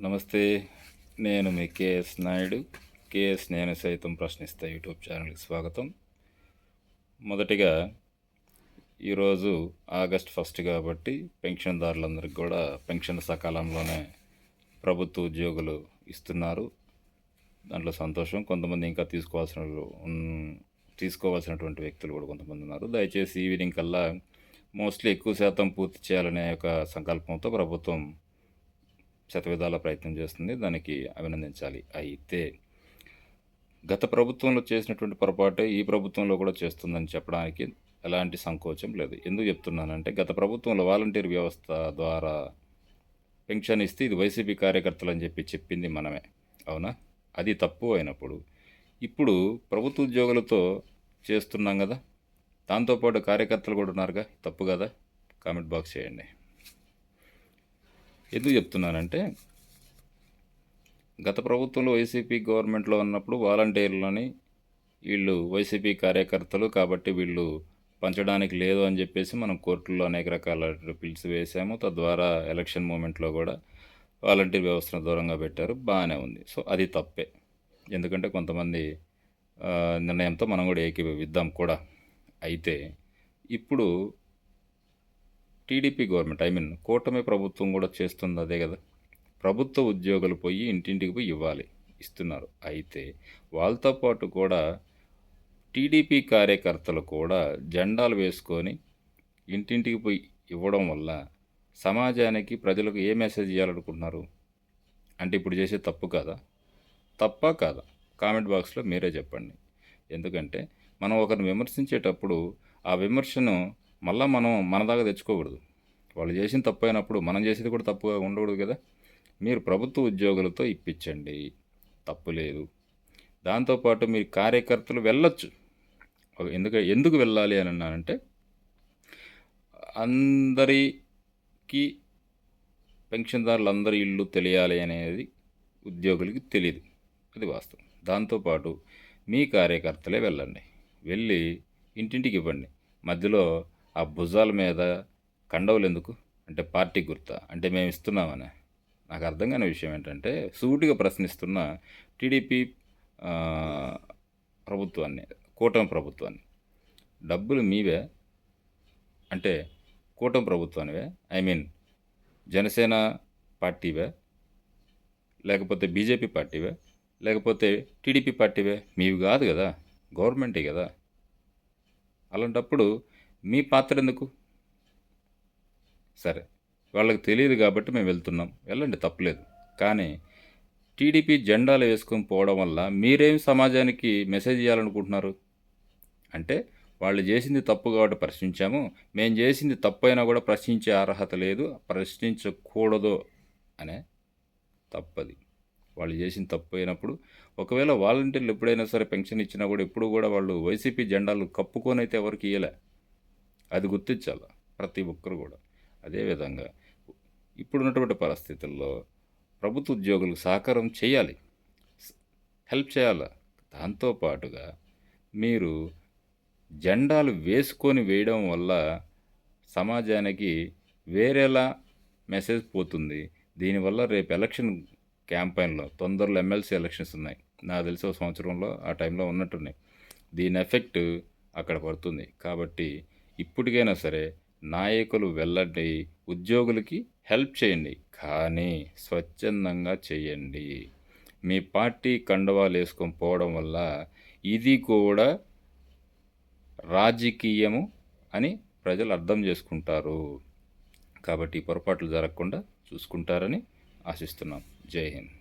నమస్తే నేను మీ KS Naidu. KS నేను సైతం ప్రశ్నిస్తా యూట్యూబ్ ఛానల్కి స్వాగతం. మొదటిగా ఈరోజు ఆగస్ట్ ఫస్ట్ కాబట్టి పెన్షన్దారులందరికీ కూడా పెన్షన్ సకాలంలోనే ప్రభుత్వ ఉద్యోగులు ఇస్తున్నారు. దాంట్లో సంతోషం. కొంతమంది ఇంకా తీసుకోవాల్సిన తీసుకోవాల్సినటువంటి వ్యక్తులు కూడా కొంతమంది ఉన్నారు. దయచేసి ఈవినింగ్ కల్లా మోస్ట్లీ ఎక్కువ శాతం పూర్తి చేయాలనే ఒక సంకల్పంతో ప్రభుత్వం శతవిధాల ప్రయత్నం చేస్తుంది. దానికి అభినందించాలి. అయితే గత ప్రభుత్వంలో చేసినటువంటి పొరపాటు ఈ ప్రభుత్వంలో కూడా చేస్తుందని చెప్పడానికి ఎలాంటి సంకోచం లేదు. ఎందుకు చెప్తున్నానంటే గత ప్రభుత్వంలో వాలంటీర్ వ్యవస్థ ద్వారా పెన్షన్ ఇస్తే ఇది వైసీపీ కార్యకర్తలు అని చెప్పి చెప్పింది మనమే. అవునా? అది తప్పు అయినప్పుడు ఇప్పుడు ప్రభుత్వ ఉద్యోగులతో చేస్తున్నాం కదా. దాంతోపాటు కార్యకర్తలు కూడా ఉన్నారుగా. తప్పు కదా? కామెంట్ బాక్స్ చేయండి. ఎందుకు చెప్తున్నానంటే గత ప్రభుత్వంలో వైసీపీ గవర్నమెంట్లో ఉన్నప్పుడు వాలంటీర్లని వీళ్ళు వైసీపీ కార్యకర్తలు కాబట్టి వీళ్ళు పంచడానికి లేదు అని చెప్పేసి మనం కోర్టుల్లో అనేక రకాల పిల్స్ వేసాము తద్వారా ఎలక్షన్ మూమెంట్లో కూడా వాలంటీర్ వ్యవస్థను దూరంగా పెట్టారు. బాగానే ఉంది. సో అది తప్పే. ఎందుకంటే కొంతమంది నిర్ణయంతో మనం కూడా ఏకీభవిద్దాం కూడా. అయితే ఇప్పుడు టీడీపీ గవర్నమెంట్ ఐ మీన్ కూటమి ప్రభుత్వం కూడా చేస్తుంది అదే కదా. ప్రభుత్వ ఉద్యోగులు పోయి ఇంటింటికి పోయి ఇవ్వాలి ఇస్తున్నారు. అయితే వాళ్ళతో పాటు కూడా టీడీపీ కార్యకర్తలు కూడా జెండాలు వేసుకొని ఇంటింటికి పోయి ఇవ్వడం వల్ల సమాజానికి ప్రజలకు ఏ మెసేజ్ ఇవ్వాలనుకుంటున్నారు అంటే ఇప్పుడు చేసే తప్పు కాదా? తప్ప కాదా? కామెంట్ బాక్స్లో మీరే చెప్పండి. ఎందుకంటే మనం ఒకరిని విమర్శించేటప్పుడు ఆ విమర్శను మళ్ళీ మనం మన దాకా తెచ్చుకోకూడదు. వాళ్ళు చేసిన తప్పు అయినప్పుడు మనం చేసేది కూడా తప్పుగా ఉండకూడదు కదా. మీరు ప్రభుత్వ ఉద్యోగులతో ఇప్పించండి. తప్పు లేదు. దాంతోపాటు మీ కార్యకర్తలు వెళ్ళొచ్చు. ఎందుకు ఎందుకు వెళ్ళాలి అని అన్నానంటే అందరికీ పెన్షన్దారులు అందరి ఇల్లు తెలియాలి అనేది ఉద్యోగులకి తెలియదు అది వాస్తవం. దాంతోపాటు మీ కార్యకర్తలే వెళ్ళండి. వెళ్ళి ఇంటింటికి ఇవ్వండి. మధ్యలో ఆ భుజాల మీద కండవులు ఎందుకు? అంటే పార్టీ గుర్తా? అంటే మేము ఇస్తున్నామని. నాకు అర్థం కాని విషయం ఏంటంటే సూటిగా ప్రశ్నిస్తున్న టీడీపీ ప్రభుత్వాన్ని కూటమి ప్రభుత్వాన్ని. డబ్బులు మీవే? అంటే కూటమి ప్రభుత్వానివే? ఐ మీన్ జనసేన పార్టీవే? లేకపోతే బీజేపీ పార్టీవే? లేకపోతే టీడీపీ పార్టీవే? మీవి కాదు కదా. గవర్నమెంటే కదా. అలాంటప్పుడు మీ పాత్ర ఎందుకు? సరే వాళ్ళకి తెలియదు కాబట్టి మేము వెళ్తున్నాం. వెళ్ళండి తప్పలేదు. కానీ టీడీపీ జెండాలు వేసుకొని పోవడం వల్ల మీరేం సమాజానికి మెసేజ్ ఇవ్వాలనుకుంటున్నారు అంటే వాళ్ళు చేసింది తప్పు కాబట్టి ప్రశ్నించాము. మేము చేసింది తప్పు అయినా కూడా ప్రశ్నించే అర్హత లేదు ప్రశ్నించకూడదు అనే తప్పది. వాళ్ళు చేసిన తప్పు అయినప్పుడు ఒకవేళ వాలంటీర్లు ఎప్పుడైనా సరే పెన్షన్ ఇచ్చినా కూడా ఎప్పుడు కూడా వాళ్ళు వైసీపీ జెండాలు కప్పుకొని అయితే ఎవరికి ఇవ్వలే అది గుర్తించాలి ప్రతి ఒక్కరు కూడా. అదేవిధంగా ఇప్పుడున్నటువంటి పరిస్థితుల్లో ప్రభుత్వ ఉద్యోగులకు సహకారం చేయాలి. హెల్ప్ చేయాలి. దాంతోపాటుగా మీరు జెండాలు వేసుకొని వేయడం వల్ల సమాజానికి వేరేలా మెసేజ్ పోతుంది. దీనివల్ల రేపు ఎలక్షన్ క్యాంపెయిన్లో తొందరలో ఎమ్మెల్సీ ఎలక్షన్స్ ఉన్నాయి. నాకు తెలిసి ఒక సంవత్సరంలో ఆ టైంలో ఉన్నట్టున్నాయి. దీని ఎఫెక్ట్ అక్కడ పడుతుంది. కాబట్టి ఇప్పటికైనా సరే నాయకులు వెళ్ళండి ఉద్యోగులకి హెల్ప్ చేయండి. కానీ స్వచ్ఛందంగా చేయండి. మీ పార్టీ కండవాలు వేసుకొని పోవడం వల్ల ఇది కూడా రాజకీయము అని ప్రజలు అర్థం చేసుకుంటారు. కాబట్టి పొరపాట్లు జరగకుండా చూసుకుంటారని ఆశిస్తున్నాం. జై హింద్.